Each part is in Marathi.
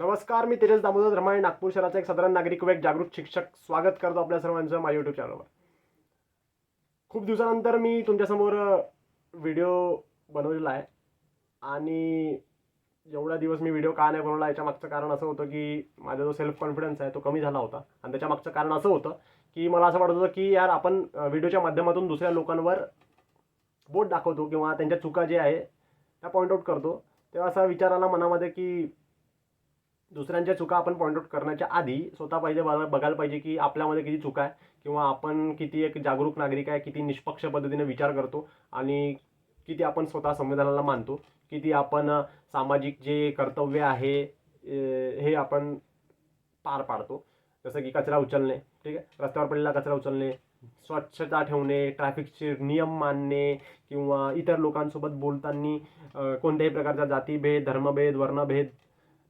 नमस्कार मी तेजस दामोदर धर्माळे नागपूर शहराचा एक साधारण नागरिक व एक जागरूक शिक्षक. स्वागत करतो आपल्या सर्वांचं माझ्या युट्यूब चॅनलवर खूप दिवसानंतर मी तुमच्यासमोर व्हिडिओ बनवलेला आहे. आणि एवढा दिवस मी व्हिडिओ का नाही बनवला याच्या मागचं कारण असं होतं की माझा जो सेल्फ कॉन्फिडन्स आहे तो कमी झाला होता. आणि त्याच्या मागचं कारण असं होतं की मला असं वाटत होतं की यार आपण व्हिडिओच्या माध्यमातून दुसऱ्या लोकांवर बोट दाखवतो किंवा त्यांच्या चुका जे आहे त्या पॉईंट आउट करतो. तेव्हा असा विचार आला मनामध्ये की दुसऱ्यांच्या चुका आपण पॉईंट आऊट करण्याच्या आधी स्वतः पाहिजे बघा- बघायला पाहिजे की आपल्यामध्ये किती चुका आहे किंवा आपण किती एक जागरूक नागरिक आहे किती निष्पक्ष पद्धतीने विचार करतो आणि किती आपण स्वतः संविधानाला मानतो किती आपण सामाजिक जे कर्तव्य आहे हे आपण पार पाडतो. जसं की कचरा उचलणे ठीक आहे? रस्त्यावर पडलेला कचरा उचलणे स्वच्छता ठेवणे ट्रॅफिकचे नियम मानणे किंवा इतर लोकांसोबत बोलताना कोणत्याही प्रकारचा जातीभेद धर्मभेद वर्णभेद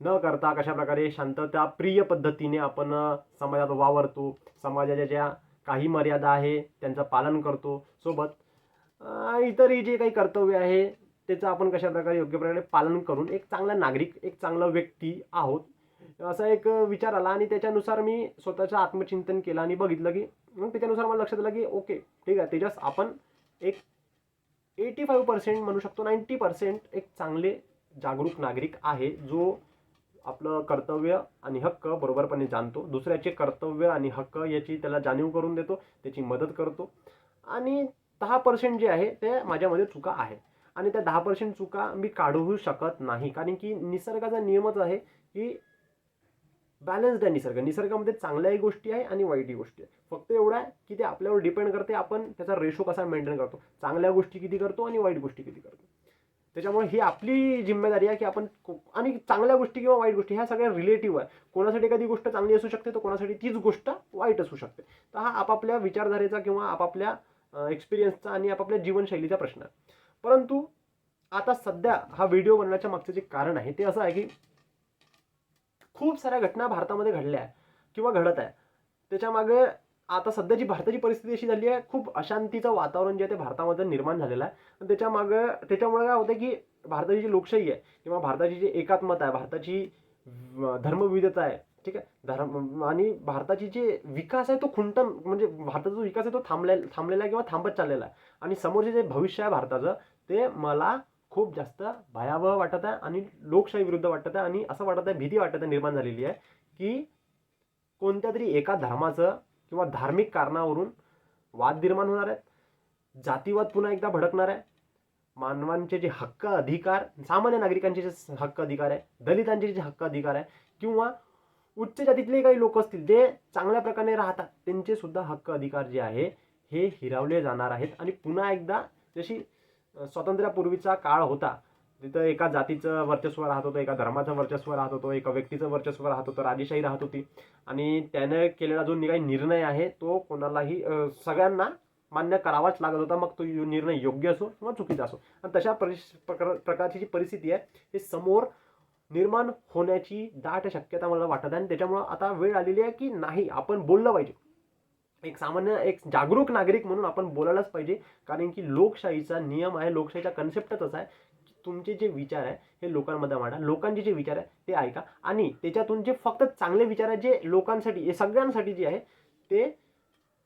न करता कशा प्रकारे शांतता प्रिय पद्धतीने आपण समाजात वावरतो समाजाच्या ज्या काही मर्यादा आहे त्यांचं पालन करतो सोबत इतरही जे काही कर्तव्य आहे त्याचं आपण कशाप्रकारे योग्य प्रकारे पालन करून एक चांगला नागरिक एक चांगला व्यक्ती आहोत. असा एक विचार आला आणि त्याच्यानुसार मी स्वतःचं आत्मचिंतन केलं आणि बघितलं की मग त्याच्यानुसार मला लक्षात आलं की ओके ठीक आहे त्याच्यास आपण एक एटी फाईव्ह पर्सेंट म्हणू शकतो नाईंटी पर्सेंट एक चांगले जागरूक नागरिक आहे जो आपलं कर्तव्य आणि हक्क बरोबरपणे जाणतो. दुसऱ्याचे कर्तव्य आणि हक्क याची त्याला जाणीव करून देतो त्याची मदत करतो. आणि दहा पर्सेंट जे आहे ते माझ्यामध्ये चुका आहे. आणि त्या दहा पर्सेंट चुका मी काढूही शकत नाही. कारण की निसर्गाचा नियमच आहे की बॅलन्स्ड आहे निसर्ग. निसर्गामध्ये चांगल्याही गोष्टी आहे आणि वाईटही गोष्टी आहे. फक्त एवढं आहे की ते आपल्यावर डिपेंड करते. आपण त्याचा रेशो कसा मेंटेन करतो? चांगल्या गोष्टी किती करतो आणि वाईट गोष्टी किती करतो? त्याच्यामुळे ही आपली जिम्मेदारी आहे की आपण आणि चांगल्या गोष्टी किंवा वाईट गोष्टी ह्या सगळ्या रिलेटिव्ह आहे कोणासाठी एखादी गोष्ट चांगली असू शकते तर कोणासाठी तीच गोष्ट वाईट असू शकते. तर हा आपापल्या विचारधारेचा किंवा आपापल्या एक्सपिरियन्सचा आणि आपापल्या जीवनशैलीचा प्रश्न आहे. परंतु आता सध्या हा व्हिडिओ बनवण्याच्या मागचं जे कारण आहे ते असं आहे की खूप साऱ्या घटना भारतामध्ये घडल्या आहे किंवा घडत आहे त्याच्यामागे आता सध्याची भारताची परिस्थिती अशी झाली आहे खूप अशांतीचं वातावरण जे आहे ते भारतामध्ये निर्माण झालेलं आहे. आणि त्याच्यामागं त्याच्यामुळे काय होतं की भारताची जी लोकशाही आहे किंवा भारताची जी एकात्मता आहे भारताची धर्मविविधता आहे ठीक आहे? धर्म आणि भारताची जी विकास आहे तो खुंटन म्हणजे भारताचा जो विकास आहे तो थांबले थांबलेला आहे किंवा थांबत चाललेला आहे. आणि समोरचे जे भविष्य आहे भारताचं ते मला खूप जास्त भयावह वाटत आहे आणि लोकशाही विरुद्ध वाटत आहे आणि असं वाटत आहे भीती वाटत आहे निर्माण झालेली आहे की कोणत्या तरी एका धर्माचं किंवा धार्मिक कारणावरून वाद निर्माण होणार आहेत. जातीवाद पुन्हा एकदा भडकणार आहे. मानवांचे जे हक्क अधिकार सामान्य नागरिकांचे जे हक्क अधिकार आहे दलितांचे जे हक्क अधिकार आहे किंवा उच्च जातीतले काही लोक असतील जे चांगल्या प्रकारे राहतात त्यांचे सुद्धा हक्क अधिकार जे आहे हे हिरावले जाणार आहेत. आणि पुन्हा एकदा जशी स्वातंत्र्यापूर्वीचा काळ होता तिथं एका जातीचं वर्चस्व राहत होतं एका धर्माचं वर्चस्व राहत होतं एका व्यक्तीचं वर्चस्व राहत होतं राजेशाही राहत होती. आणि त्याने केलेला जो काही निर्णय आहे तो कोणालाही सगळ्यांना मान्य करावाच लागत होता. मग तो निर्णय योग्य असो किंवा चुकीचा असो. आणि तशा परिस प्रकार प्रकारची जी परिस्थिती आहे हे समोर निर्माण होण्याची दाट शक्यता मला वाटत आहे. आणि त्याच्यामुळं आता वेळ आलेली आहे की नाही आपण बोललं पाहिजे. एक सामान्य एक जागरूक नागरिक म्हणून आपण बोलायलाच पाहिजे. कारण की लोकशाहीचा नियम आहे लोकशाहीचा कन्सेप्टच असा आहे. तुमचे जे विचार आहे हे लोकांमध्ये मांडा. लोकांचे जे विचार आहे ते ऐका. आणि त्याच्यातून जे फक्त चांगले विचार आहे जे लोकांसाठी हे सगळ्यांसाठी जे आहे ते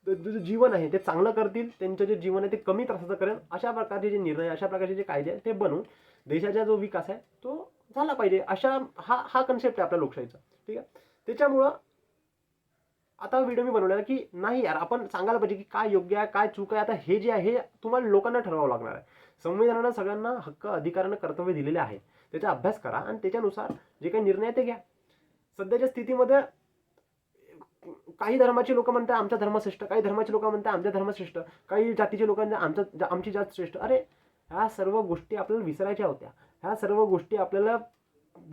जे जीवन आहे ते चांगलं करतील. त्यांचं जे जीवन आहे ते कमी त्रासाचं करेल. अशा प्रकारचे जे निर्णय अशा प्रकारचे जे कायदे आहेत ते बनवून देशाचा जो विकास आहे तो झाला पाहिजे. अशा हा हा कन्सेप्ट आहे आपल्या लोकशाहीचा. ठीक आहे? त्याच्यामुळं आता व्हिडिओ मी बनवलेला की नाही यार आपण सांगायला पाहिजे की काय योग्य आहे काय चूक आहे. आता हे जे आहे हे तुम्हाला लोकांना ठरवावं लागणार आहे. संविधानानं सगळ्यांना हक्क अधिकारानं कर्तव्य दिलेले आहे. त्याचा अभ्यास करा आणि त्याच्यानुसार जे काही निर्णय आहे ते घ्या. सध्याच्या स्थितीमध्ये काही धर्माचे लोक म्हणतात आमचा धर्म श्रेष्ठ. काही धर्माचे लोक म्हणतात आमचा धर्म श्रेष्ठ. काही जातीचे लोक म्हणतात आमचा जा- आमची जात श्रेष्ठ. अरे ह्या सर्व गोष्टी आपल्याला विसरायच्या होत्या. ह्या सर्व गोष्टी आपल्याला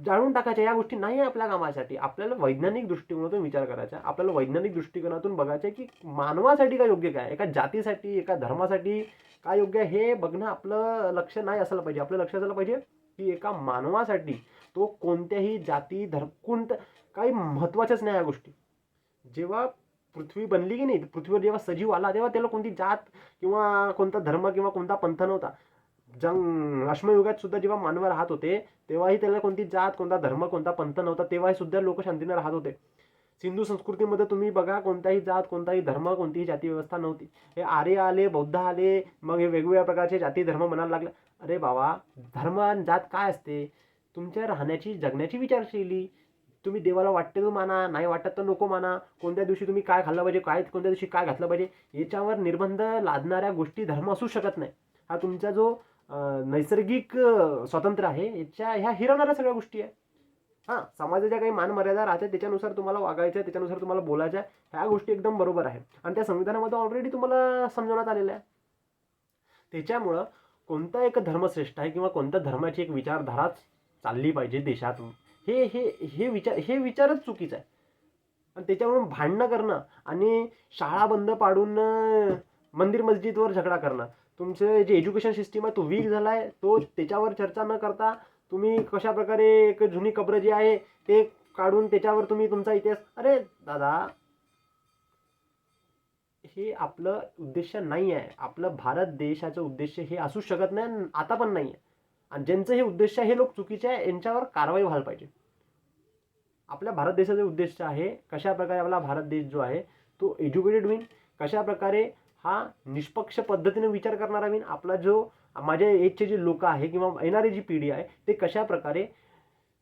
जाणून टाकायच्या या गोष्टी नाही आपल्या कामासाठी. आपल्याला वैज्ञानिक दृष्टिकोनातून विचार करायचा आपल्याला वैज्ञानिक दृष्टिकोनातून बघायचं आहे की मानवासाठी काय योग्य काय एका जातीसाठी एका धर्मासाठी काय योग्य आहे? हे बघणं आपलं लक्ष नाही असायला पाहिजे. आपलं लक्ष असायला पाहिजे की एका मानवासाठी तो कोणत्याही जाती धर्म कोणतं काही महत्त्वाच्याच नाही या गोष्टी. जेव्हा पृथ्वी बनली की नाही पृथ्वीवर जेव्हा सजीव आला तेव्हा त्याला कोणती जात किंवा कोणता धर्म किंवा कोणता पंथ नव्हता. जंग अश्मयुगात सुद्धा जेव्हा मानव राहत होते तेव्हाही त्याला कोणती जात कोणता धर्म कोणता पंथ नव्हता तेव्हाही सुद्धा लोक शांतीने राहत होते. सिंधू संस्कृतीमध्ये तुम्ही बघा कोणताही जात कोणताही धर्म कोणतीही जाती व्यवस्था नव्हती. हे आर्य आले बौद्ध आले मग हे वेगवेगळ्या प्रकारचे जाती धर्म म्हणायला लागले. अरे बाबा धर्म आणि जात काय असते? तुमच्या राहण्याची जगण्याची विचारशैली. तुम्ही देवाला वाटते तो माना नाही वाटत तर नको माना. कोणत्या दिवशी तुम्ही काय खाल्लं पाहिजे काय कोणत्या दिवशी काय घातलं पाहिजे याच्यावर निर्बंध लादणाऱ्या गोष्टी धर्म असू शकत नाही. हा तुमचा जो नैसर्गिक स्वातंत्र्य आहे. याच्या ह्या हिरवणाऱ्या सगळ्या गोष्टी आहे. हां समाजाच्या काही मान मर्यादा राहतात त्याच्यानुसार तुम्हाला वागायचं आहे त्याच्यानुसार तुम्हाला बोलायचं आहे ह्या गोष्टी एकदम बरोबर आहे आणि त्या संविधानामध्ये ऑलरेडी तुम्हाला समजवण्यात आलेल्या आहे त्याच्यामुळं कोणता एक धर्मश्रेष्ठ आहे किंवा कोणत्या धर्माची एक विचारधाराच चालली पाहिजे देशात हे हे हे विचार हे विचारच चुकीचं आहे. आणि त्याच्यावरून भांडणं करणं आणि शाळा बंद पाडून मंदिर मस्जिदवर झगडा करणं तुमचं जे एज्युकेशन सिस्टीम आहे तो वीक झाला आहे तो त्याच्यावर चर्चा न करता तुम्ही कशा प्रकारे एक जुनी कब्र जी आहे ते काढून त्याच्यावर तुम्ही तुमचा इतिहास अरे दादा. हे आपलं उद्देश नाही आहे. आपलं भारत देशाचं उद्देश हे असू शकत नाही आता पण नाही आहे. आणि ज्यांचं हे उद्देश आहे हे लोक चुकीचे आहे यांच्यावर कारवाई व्हायला पाहिजे. आपल्या भारत देशाचे उद्देश आहे कशा प्रकारे आपला भारत देश जो आहे तो एज्युकेटेड होईल. कशा प्रकारे हा निष्पक्ष पद्धतीने विचार करणारा मीन आपला जो माझ्या एजचे जे लोक आहे किंवा येणारी जी पिढी आहे ते कशा प्रकारे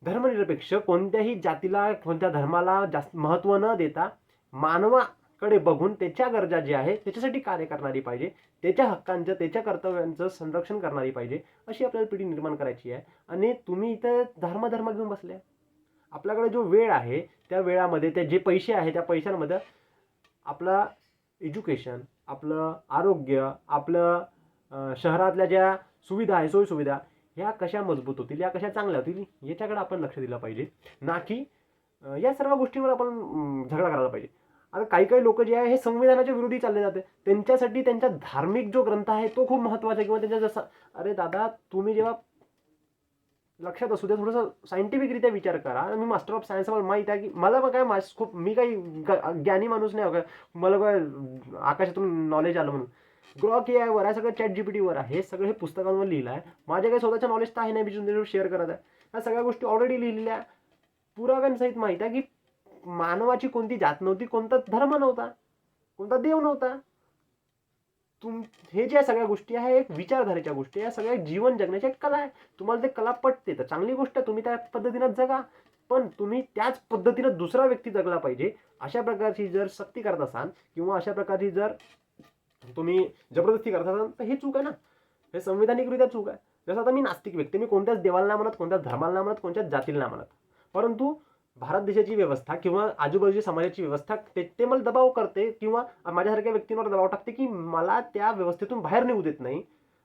धर्मनिरपेक्ष कोणत्याही जातीला कोणत्या धर्माला जास्त महत्त्व न देता मानवाकडे बघून त्याच्या गरजा ज्या आहे त्याच्यासाठी कार्य करणारी पाहिजे त्याच्या हक्कांचं त्याच्या कर्तव्यांचं संरक्षण करणारी पाहिजे अशी आपल्याला पिढी निर्माण करायची आहे. आणि तुम्ही इथं धर्मधर्म घेऊन बसले आपल्याकडे जो वेळ आहे त्या वेळामध्ये त्या जे पैसे आहे त्या पैशांमध्ये आपला एज्युकेशन आपलं आरोग्य आपलं शहरातल्या ज्या सुविधा आहे सोयीसुविधा ह्या कशा मजबूत होतील या कशा चांगल्या होतील याच्याकडे आपण लक्ष दिलं पाहिजे. ना की या सर्व गोष्टींवर आपण झगडा करायला पाहिजे. आता काही काही लोक जे आहे हे संविधानाच्या विरोधी चालले जाते. त्यांच्यासाठी त्यांचा धार्मिक जो ग्रंथ आहे तो खूप महत्त्वाचा आहे. किंवा त्यांच्या जसा अरे दादा तुम्ही जेव्हा लक्षात असू दे थोडंसं सायंटिफिकरित्या विचार करा. मी मास्टर ऑफ सायन्स मला माहीत आहे की मला मग काय मास खूप मी काही ज्ञानी माणूस नाही हो काय मला काय आकाशातून नॉलेज आलं म्हणून. ग्रॉक ए वर आहे सगळं चॅट जी पी टीवर आहे हे सगळं हे पुस्तकांवर लिहिलं आहे. माझ्या काही स्वतःच्या नॉलेज तर आहे नाही मी तुमच्यावर शेअर करत आहे. ह्या सगळ्या गोष्टी ऑलरेडी लिहिलेल्या पुराव्यांसहित माहीत आहे की मानवाची कोणती जात नव्हती कोणता धर्म नव्हता कोणता देव नव्हता. तुम हे ज्या सगळ्या गोष्टी आहे एक विचारधारेच्या गोष्टी आहे सगळ्या जीवन जगण्याची एक कला आहे. तुम्हाला ते कला पटते तर चांगली गोष्ट तुम्ही त्या पद्धतीनं जगा. पण तुम्ही त्याच पद्धतीनं दुसरा व्यक्ती जगला पाहिजे. अशा प्रकारची जर सक्ती करत असाल किंवा अशा प्रकारची जर तुम्ही जबरदस्ती करत असाल तर हे चूक आहे ना. हे संविधानिकरित्या चूक आहे. जसं आता मी नास्तिक व्यक्ती मी कोणत्याच देवाला नाही म्हणत कोणत्याच धर्माला नाही म्हणत कोणत्याच जातीला नाही म्हणत. परंतु भारत देशाची व्यवस्था किंवा आजूबाजूच्या समाजाची व्यवस्था ते ते मला दबाव करते किंवा माझ्यासारख्या व्यक्तींवर दबाव टाकते की मला त्या व्यवस्थेतून बाहेर निघू देत नाही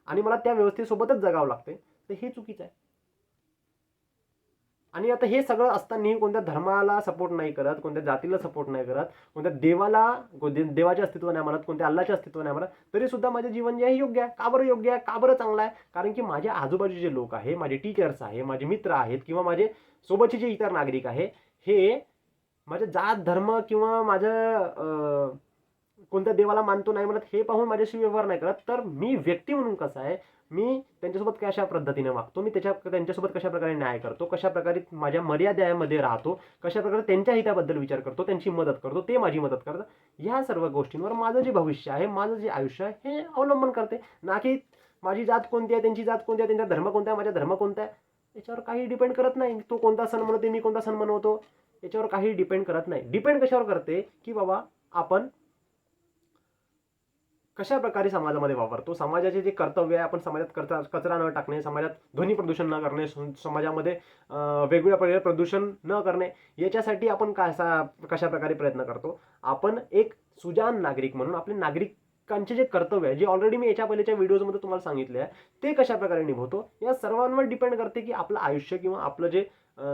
आणि मला त्या व्यवस्थेसोबतच जगावं लागते. तर हे चुकीचं आहे. आणि आता हे सगळं असतानाही कोणत्या धर्माला सपोर्ट नाही करत कोणत्या जातीला सपोर्ट नाही करत कोणत्या देवाला देवाचे अस्तित्व नाही म्हणत कोणत्या अल्लाचे अस्तित्व नाही म्हणत तरी सुद्धा माझे जीवन जे आहे योग्य आहे. का बरं योग्य आहे? का बरं चांगलं आहे? कारण की माझ्या आजूबाजूचे लोक आहे माझे टीचर्स आहे माझे मित्र आहेत किंवा माझे सोबतचे जे इतर नागरिक आहे हे माझ्या जात धर्म किंवा माझ्या कोणत्या देवाला मानतो नाही म्हणत हे पाहून माझ्याशी व्यवहार नाही करत. तर मी व्यक्ती म्हणून कसं आहे मी त्यांच्यासोबत कशा पद्धतीने वागतो मी त्याच्या त्यांच्यासोबत कशा प्रकारे न्याय करतो कशा प्रकारे माझ्या मर्यादेमध्ये राहतो कशा प्रकारे त्यांच्या हिताबद्दल विचार करतो त्यांची मदत करतो ते माझी मदत करतात. ह्या सर्व गोष्टींवर माझं जे भविष्य आहे माझं जे आयुष्य आहे हे अवलंबन करते. ना की माझी जात कोणती आहे त्यांची जात कोणती आहे त्यांचा धर्म कोणता आहे माझा धर्म कोणता आहे. याच्यावर काही डिपेंड करत नाही. तो कोणता सण मनवते मी कोणता सण मनवतो याच्यावर काही डिपेंड करत नाही. डिपेंड कशावर करते? की बाबा आपण कशा प्रकारे समाजामध्ये वापरतो समाजाचे जे कर्तव्य आहे आपण समाजात कचरा कचरा न टाकणे समाजात ध्वनी प्रदूषण न करणे समाजामध्ये वेगवेगळ्या प्रकारे प्रदूषण न करणे याच्यासाठी आपण कसा कशा प्रकारे प्रयत्न करतो? आपण एक सुजान नागरिक म्हणून आपले नागरिक कांचे जे कर्तव्य आहे जे ऑलरेडी मी याच्या पहिलेच्या व्हिडिओजमध्ये तुम्हाला सांगितले आहे ते कशा प्रकारे निभवतो? या सर्वांवर डिपेंड करते की आपलं आयुष्य किंवा आपलं जे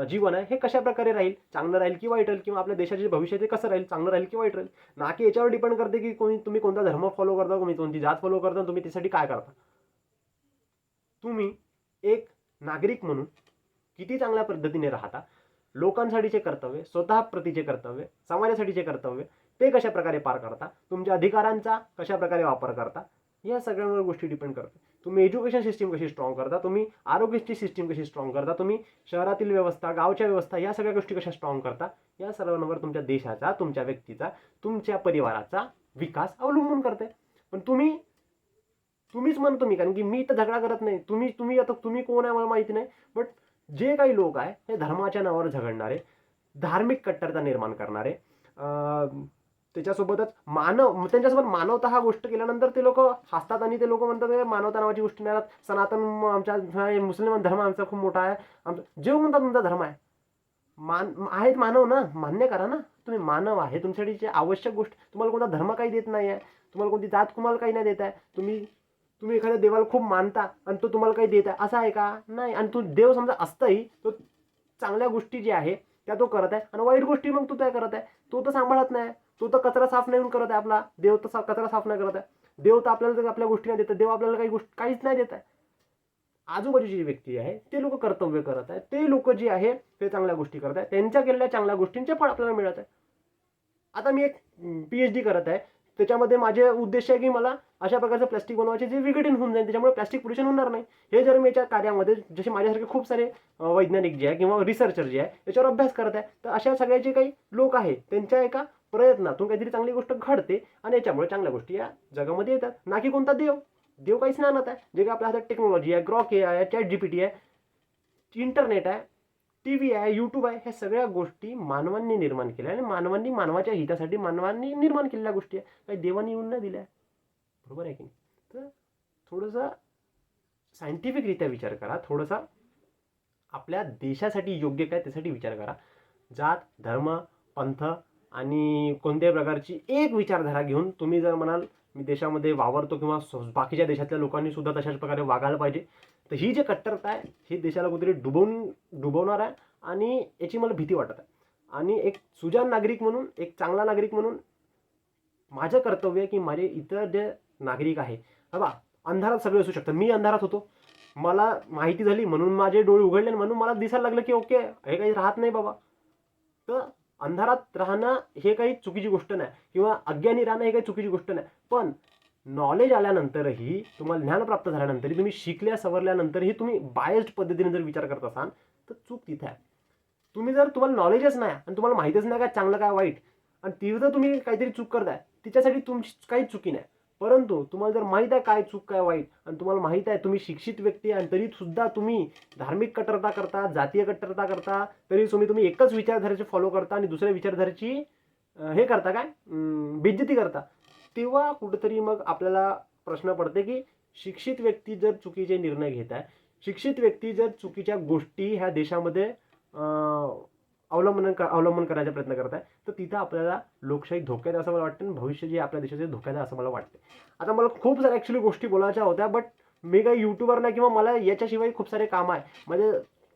जीवन आहे हे कशा प्रकारे राहील? चांगलं राहील की वाईट राहील? किंवा आपल्या देशाचे जे भविष्य ते कसं राहील? चांगलं राहील की वाईट राहील? ना की याच्यावर डिपेंड करते की कोणी तुम्ही कोणता धर्म फॉलो करता तुम्ही कोणती जात फॉलो करता तुम्ही त्यासाठी काय करता? तुम्ही एक नागरिक म्हणून किती चांगल्या पद्धतीने राहता? लोकांसाठीचे कर्तव्य स्वतः प्रतीचे कर्तव्य समाजासाठीचे कर्तव्य ते कशा प्रकारे पार करता? तुमच्या अधिकारांचा कशा प्रकारे वापर करता? या सगळ्यांवर गोष्टी डिपेंड करते. तुम्ही एज्युकेशन सिस्टीम कशी स्ट्रॉंग करता? तुम्ही आरोग्याची सिस्टीम कशी स्ट्रॉंग करता? तुम्ही शहरातील व्यवस्था गावच्या व्यवस्था या सगळ्या गोष्टी कशा स्ट्रॉंग करता? या सर्वांवर तुमच्या देशाचा तुमच्या व्यक्तीचा तुमच्या परिवाराचा विकास अवलंबून करते. पण तुम्ही तुम्हीच म्हणतो मी कारण की मी तर झगडा करत नाही. तुम्ही तुम्ही आता तुम्ही कोण आहे मला माहिती नाही. बट जे काही लोक आहे हे धर्माच्या नावावर झगडणारे धार्मिक कट्टरता निर्माण करणारे त्याच्यासोबतच मानव त्यांच्यासोबत मानवता हा गोष्ट केल्यानंतर ते लोक हसतात आणि ते लोक म्हणतात मानवता नावाची गोष्टी नाही राहत. सनातन आमच्या मुस्लिम धर्म आमचा खूप मोठा आहे. आमचा जेव म्हणतात तुमचा धर्म आहे. मान आहेत मानव ना? मान्य करा ना. तुम्ही मानव आहे. तुमच्यासाठी जे आवश्यक गोष्ट तुम्हाला कोणता धर्म काही देत नाही आहे तुम्हाला कोणती जात कुमाला काही नाही देत आहे. तुम्ही तुम्ही एखाद्या देवाला खूप मानता आणि तो तुम्हाला काही देत आहे. असं आहे का? नाही. आणि तू देव समजा असतंही तो चांगल्या गोष्टी जे आहे त्या तो करत आहे. आणि वाईट गोष्टी मग तू काय करत आहे. तो तर सांभाळत नाही. तो तर कचरा साफ नाही करत आहे आपला. देव तर कचरा साफ नाही करत आहे. देव तर आपल्याला आपल्या गोष्टी नाही देत देव आपल्याला काही गोष्ट काहीच नाही देत आहे. आजूबाजूची जी व्यक्ती आहे ते लोक कर्तव्य करत आहे. ते लोक जे आहे ते चांगल्या गोष्टी करत आहे. त्यांच्या केलेल्या चांगल्या गोष्टींचे फळ आपल्याला मिळत आहे. आता मी एक पी एच डी करत आहे. त्याच्यामध्ये माझे उद्देश आहे की मला अशा प्रकारचं प्लास्टिक बनवायचे जे विघटन होऊन जाईल त्याच्यामुळे प्लास्टिक पोल्युशन होणार नाही. हे जर मी याच्या कार्यामध्ये जसे माझ्यासारखे खूप सारे वैज्ञानिक जे आहे किंवा रिसर्चर जे आहे याच्यावर अभ्यास करत आहे तर अशा सगळ्या जे काही लोक आहेत त्यांच्या एका प्रयत्नातून काहीतरी चांगली गोष्ट घडते आणि याच्यामुळे चांगल्या गोष्टी या जगामध्ये येतात. ना की कोणता देव? देव काहीच नाही आणत आहे. जे काही आपल्या हातात टेक्नॉलॉजी आहे ग्रॉक आहे चॅट जी पी टी आहे इंटरनेट आहे टी व्ही आहे यूट्यूब आहे ह्या सगळ्या गोष्टी मानवांनी निर्माण केल्या आणि मानवांनी मानवाच्या हितासाठी मानवांनी निर्माण केलेल्या गोष्टी आहे काही देवांनी येऊन नाही दिल्या. बरोबर आहे की नाही? तर थोडंसं सायंटिफिकरित्या विचार करा. थोडंसं आपल्या देशासाठी योग्य काय त्यासाठी विचार करा. जात धर्म पंथ आणि कोणत्याही प्रकारची एक विचारधारा घेऊन तुम्ही जर म्हणाल मी देशामध्ये वावरतो किंवा बाकीच्या देशातल्या लोकांनी सुद्धा तशाच प्रकारे वागायला पाहिजे. तर ही जी कट्टरता आहे ही देशाला कुठेतरी डुबवून डुबवणार आहे आणि याची मला भीती वाटत आहे. आणि एक सुजान नागरिक म्हणून एक चांगला नागरिक म्हणून माझं कर्तव्य आहे की माझे इतर जे नागरिक आहे बा अंधारात सगळे असू शकतात. मी अंधारात होतो. मला माहिती झाली म्हणून माझे डोळे उघडले म्हणून मला दिसायला लागलं की ओके हे काही राहत नाही बाबा. तर अंधारात राहणं हे काही चुकीची गोष्ट नाही. किंवा अज्ञानी राहणं हे काही चुकीची गोष्ट नाही. पण नॉलेज आल्यानंतरही तुम्हाला ज्ञान प्राप्त झाल्यानंतरही तुम्ही शिकल्या सवरल्यानंतरही तुम्ही बायस्ड पद्धतीने जर विचार करत असाल तर चूक तिथे आहे. तुम्ही जर तुम्हाला नॉलेजच नाही आणि तुम्हाला माहितीच नाही काय चांगलं काय वाईट आणि तिथं तुम्ही काहीतरी चूक करताय तिच्यासाठी तुमची काहीच चुकी नाही. परंतु तुम्हाला जर माहीत आहे काय चूक काय वाईट आणि तुम्हाला माहीत आहे तुम्ही शिक्षित व्यक्ती आणि तरी सुद्धा तुम्ही धार्मिक कट्टरता करता जातीय कट्टरता करता तरी तुम्ही तुम्ही एकच विचारधारेचे फॉलो करता आणि दुसऱ्या विचारधारेची हे करता काय? बेज्जती करता. तेव्हा कुठंतरी मग आपल्याला प्रश्न पडते की शिक्षित व्यक्ती जर चुकीचे निर्णय घेत आहे शिक्षित व्यक्ती जर चुकीच्या गोष्टी ह्या देशामध्ये अवलंबन कर अवलंबन करायचा प्रयत्न करत आहे तर तिथं आपल्याला लोकशाही धोक्यात असं मला वाटतं आणि भविष्य जे आपल्या देशाचे धोक्यात आहे असं मला वाटते. आता मला खूप साऱ्या ॲक्च्युली गोष्टी बोलायच्या होत्या बट मी काही युट्यूबर नाही किंवा मला याच्याशिवाय खूप सारे काम आहे. म्हणजे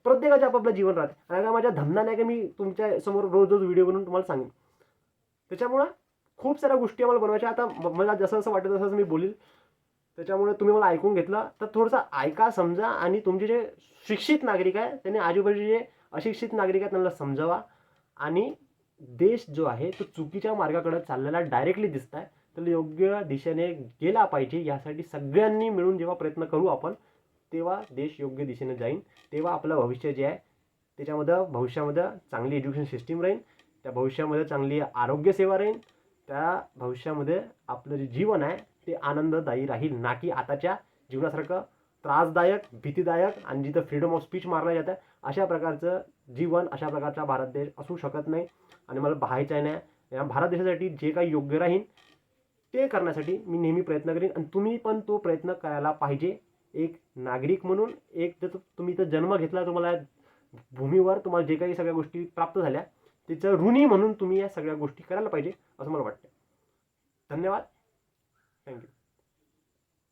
प्रत्येकाचे आपापलं जीवन राहते आणि माझ्या धंदा नाही की मी तुमच्यासमोर रोज रोज व्हिडिओ बनवून तुम्हाला सांगेन. त्याच्यामुळं खूप साऱ्या गोष्टी आम्हाला बनवायच्या. आता मला जसं जसं वाटतं तसं मी बोलील. त्याच्यामुळे तुम्ही मला ऐकून घेतलं. तर थोडंसं ऐका समजा आणि तुमचे जे शिक्षित नागरिक आहे त्यांनी आजूबाजूचे जे अशिक्षित नागरिक आहेत त्यांना समजावा. आणि देश जो आहे तो चुकीच्या मार्गाकडे चाललेला डायरेक्टली दिसत आहे तर योग्य दिशेने गेला पाहिजे यासाठी सगळ्यांनी मिळून जेव्हा प्रयत्न करू आपण तेव्हा देश योग्य दिशेने जाईल तेव्हा आपलं भविष्य जे आहे त्याच्यामध्ये भविष्यामध्ये चांगली एज्युकेशन सिस्टीम राहील त्या भविष्यामध्ये चांगली आरोग्यसेवा राहील त्या भविष्यामध्ये आपलं जे जीवन आहे ते आनंददायी राहील. ना की आताच्या जीवनासारखं त्रासदायक भीतीदायक आणि जिथं फ्रीडम ऑफ स्पीच मारलं जातं अशा प्रकारचं जीवन अशा प्रकारचा भारत देश असू शकत नाही. आणि मला पाहायचं आहे नाही या भारत देशासाठी जे काही योग्य राहील ते करण्यासाठी मी नेहमी प्रयत्न करेन. आणि तुम्ही पण तो प्रयत्न करायला पाहिजे. एक नागरिक म्हणून एक जर तुम्ही तर जन्म घेतला तुम्हाला भूमीवर तुम्हाला जे काही सगळ्या गोष्टी प्राप्त झाल्या त्याचं ऋणी म्हणून तुम्ही या सगळ्या गोष्टी करायला पाहिजे. असं मला वाटतं धन्यवाद. थँक्यू